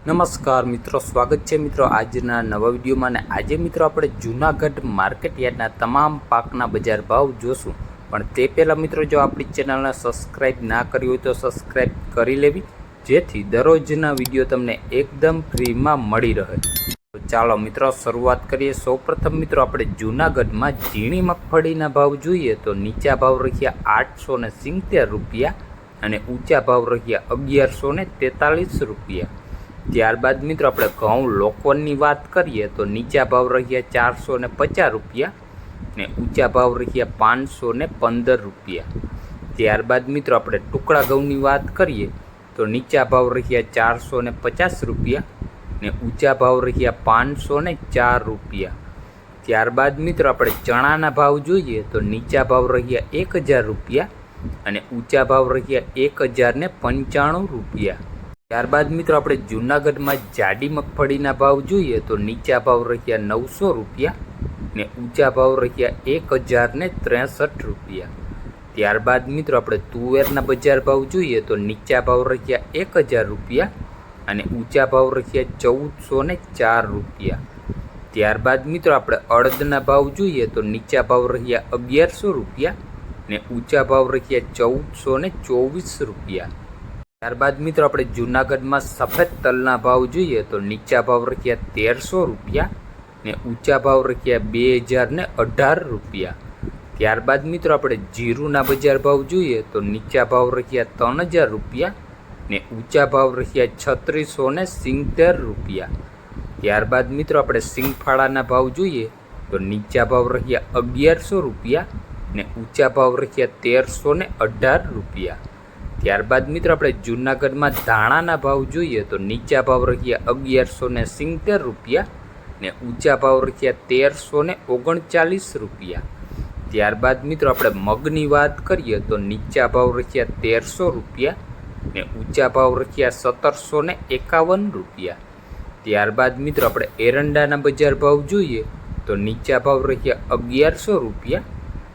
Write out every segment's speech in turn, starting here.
નમસ્કાર મિત્રો, સ્વાગત છે મિત્રો આજના નવા વિડીયોમાં અને આજે મિત્રો આપણે જૂનાગઢ માર્કેટ યાર્ડના તમામ પાકના બજાર ભાવ જોશું. પણ તે પહેલાં મિત્રો, જો આપણી ચેનલને સબસ્ક્રાઈબ ના કરી હોય તો સબસ્ક્રાઈબ કરી લેવી, જેથી દરરોજના વીડિયો તમને એકદમ ફ્રીમાં મળી રહે. તો ચાલો મિત્રો, શરૂઆત કરીએ. સૌપ્રથમ મિત્રો, આપણે જૂનાગઢમાં ઝીણી મગફળીના ભાવ જોઈએ તો નીચા ભાવ રહ્યા આઠસો ને સિત્તેર રૂપિયા અને ઊંચા ભાવ રહ્યા અગિયારસો ને તેતાલીસ રૂપિયા. ત્યારબાદ મિત્રો આપણે ઘઉં લોકોની વાત કરીએ તો નીચા ભાવ રહ્યા ચારસો ને પચાસ રૂપિયા ને ઊંચા ભાવ રહ્યા પાંચસો ને પંદર રૂપિયા. ત્યારબાદ મિત્રો આપણે ટુકડા ઘઉંની વાત કરીએ તો નીચા ભાવ રહ્યા ચારસો ને પચાસ રૂપિયા ને ઊંચા ભાવ રહ્યા પાંચસો ને ચાર રૂપિયા. ત્યારબાદ મિત્રો આપણે ચણાના ભાવ જોઈએ તો નીચા ભાવ રહ્યા એક હજાર રૂપિયા અને ઊંચા ભાવ રહ્યા એક હજાર ને પંચાણું રૂપિયા. ત્યારબાદ મિત્રો આપણે જૂનાગઢમાં જાડી મગફળીના ભાવ જોઈએ તો નીચા ભાવ રહ્યા નવસો રૂપિયા ને ઊંચા ભાવ રહ્યા એક હજાર ને ત્રેસઠ રૂપિયા. ત્યારબાદ મિત્રો આપણે તુવેરના બજાર ભાવ જોઈએ તો નીચા ભાવ રહ્યા એક હજાર રૂપિયા અને ઊંચા ભાવ રહ્યા ચૌદસો ને ચાર રૂપિયા. ત્યારબાદ મિત્રો આપણે અડદના ભાવ જોઈએ તો નીચા ભાવ રહ્યા અગિયારસો રૂપિયા ને ઊંચા ભાવ રહ્યા ચૌદસો ને ચોવીસ રૂપિયા. ત્યારબાદ મિત્રો આપણે જૂનાગઢમાં સફેદ તલના ભાવ જોઈએ તો નીચા ભાવ રખ્યા તેરસો રૂપિયા ને ઊંચા ભાવ રખ્યા બે હજાર ને અઢાર રૂપિયા. ત્યારબાદ મિત્રો આપણે જીરુના બજાર ભાવ જોઈએ તો નીચા ભાવ રખ્યા ત્રણ હજાર રૂપિયા ને ઊંચા ભાવ રખ્યા છત્રીસો ને સિત્તેર રૂપિયા. ત્યારબાદ મિત્રો આપણે સિંગફાળાના ભાવ જોઈએ તો નીચા ભાવ રહ્યા અગિયારસો રૂપિયા ને ઊંચા ભાવ રખ્યા તેરસો ને અઢાર રૂપિયા. ત્યારબાદ મિત્રો આપણે જૂનાગઢમાં ધાણાના ભાવ જોઈએ તો નીચા ભાવ રહ્યા અગિયારસો ને સિત્તેર રૂપિયા ને ઊંચા ભાવ રહ્યા તેરસો ને ઓગણચાલીસ રૂપિયા. ત્યારબાદ મિત્રો આપણે મગની વાત કરીએ તો નીચા ભાવ રહ્યા તેરસો રૂપિયા ને ઊંચા ભાવ રહ્યા સત્તરસો ને એકાવન રૂપિયા. ત્યારબાદ મિત્રો આપણે એરંડાના બજાર ભાવ જોઈએ તો નીચા ભાવ રહ્યા અગિયારસો રૂપિયા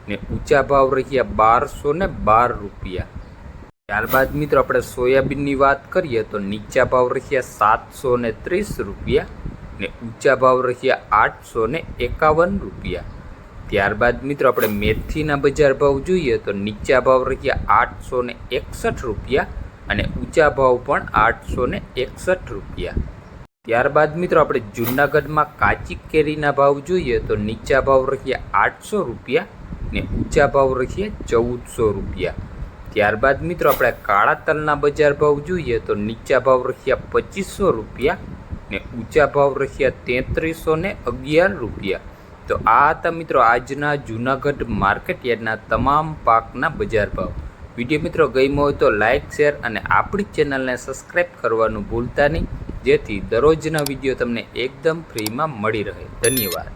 ને ઊંચા ભાવ રહ્યા બારસો ને બાર રૂપિયા. ત્યારબાદ મિત્રો આપણે સોયાબીનની વાત કરીએ તો નીચા ભાવ રહ્યા સાતસો ને ત્રીસ રૂપિયા ને ઊંચા ભાવ રહ્યા આઠસો ને એકાવન રૂપિયા. ત્યારબાદ મિત્રો આપણે મેથીના બજાર ભાવ જોઈએ તો નીચા ભાવ રહ્યા આઠસો ને એકસઠ રૂપિયા અને ઊંચા ભાવ પણ આઠસો ને એકસઠ રૂપિયા. ત્યારબાદ મિત્રો આપણે જૂનાગઢમાં કાચી કેરીના ભાવ જોઈએ તો નીચા ભાવ રહ્યા આઠસો રૂપિયા ને ઊંચા ભાવ રહ્યા ચૌદસો રૂપિયા. ત્યારબાદ મિત્રો આપણે કાળા તલના બજાર ભાવ જોઈએ તો નીચા ભાવ રહ્યા પચીસો રૂપિયા ને ઊંચા ભાવ રહ્યા તેત્રીસો ને અગિયાર રૂપિયા. તો આ હતા મિત્રો આજના જૂનાગઢ માર્કેટ યાર્ડના તમામ પાકના બજાર ભાવ. વીડિયો મિત્રો ગમ્યો હોય તો લાઇક શેર અને આપણી ચેનલને સબસ્ક્રાઈબ કરવાનું ભૂલતા નહીં. જેથી દરરોજના વીડિયો તમને એકદમ ફ્રીમાં મળી રહે. ધન્યવાદ.